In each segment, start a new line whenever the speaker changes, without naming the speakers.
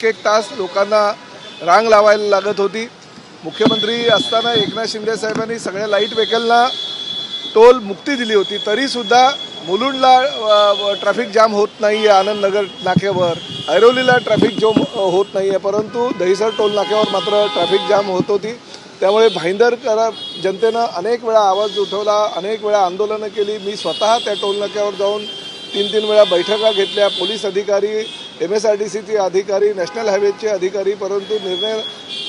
एक एक तास लोकांना रांग लावायला लागत होती. मुख्यमंत्री असताना एकनाथ शिंदे साहेबांनी सगळ्या लाइट व्हेकलना टोल मुक्ती दिली होती. तरीसुद्धा मुलुंडला ट्रॅफिक जाम होत नाही आहे आनंदनगर नाक्यावर. ऐरोलीला ट्रॅफिक जो हो, होत नाही आहे परंतु दहिसर टोल नाक्यावर मात्र ट्रॅफिक जाम होत होती. त्यामुळे भाईंदरकर जनतेनं अनेक वेळा आवाज उठवला अनेक वेळा आंदोलनं केली. मी स्वतः त्या टोल नाक्यावर जाऊन तीन तीन वेळा बैठका घेतल्या. पोलीस अधिकारी एम एस आर टी सीचे अधिकारी नॅशनल हायवेचे अधिकारी परंतु निर्णय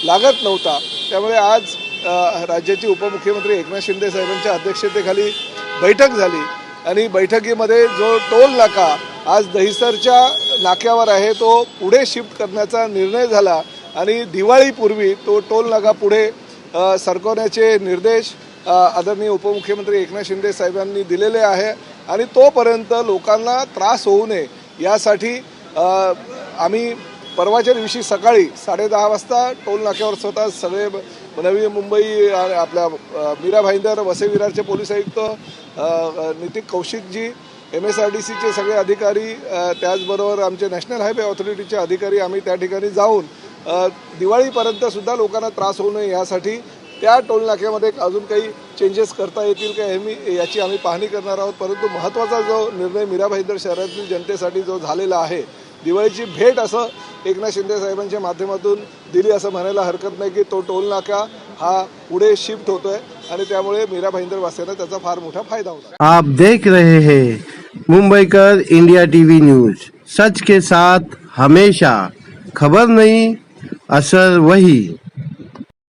लागत नव्हता. त्यामुळे आज राज्याचे उपमुख्यमंत्री एकनाथ शिंदे साहेबांच्या अध्यक्षतेखाली बैठक झाली. आणि बैठकीमध्ये जो टोल नाका आज दहिसरच्या नाक्यावर आहे तो पुढे शिफ्ट करण्याचा निर्णय झाला. आणि दिवाळीपूर्वी तो टोल नाका पुढे सरकवण्याचे निर्देश आदरणीय उपमुख्यमंत्री एकनाथ शिंदे साहेबांनी दिलेले आहे. आणि तोपर्यंत लोकांना त्रास होऊ नये यासाठी आम्ही परवाच्या दिवशी सकाळी साडेदहा वाजता टोल नाक्यावर स्वतः सगळे नवी मुंबई आणि आपल्या मीरा भाईंदर वसे विरारचे पोलीस आयुक्त नितीक नितीन कौशिकजी एम एस आर डी सीचे सगळे अधिकारी त्याचबरोबर आमचे नॅशनल हायवे ऑथॉरिटीचे अधिकारी आम्ही त्या ठिकाणी जाऊन दिवाळीपर्यंतसुद्धा दिवाळीपर्यंत सुद्धा लोकांना त्रास होऊ नये यासाठी त्या टोल नाक्यामध्ये अजून काही चेंजेस करता येतील का हे मी याची आम्ही पाहणी करणार आहोत. परंतु महत्त्वाचा जो निर्णय मीरा भाईंदर शहरातील जनतेसाठी जो झालेला आहे दिवाळीची भेट असं एकनाथ शिंदे साहेबांच्या माध्यमातून दिली असं म्हणायला हरकत नाही की तो टोल नाका हा पुढे शिफ्ट होतोय आणि त्यामुळे मीरा भाईंदर वासियांना त्याचा फार मोठा फायदा होता
आप देख रहे हैं मुंबईकर इंडिया टीव्ही न्यूज. सच के साथ हमेशा. खबर नहीं असर वही.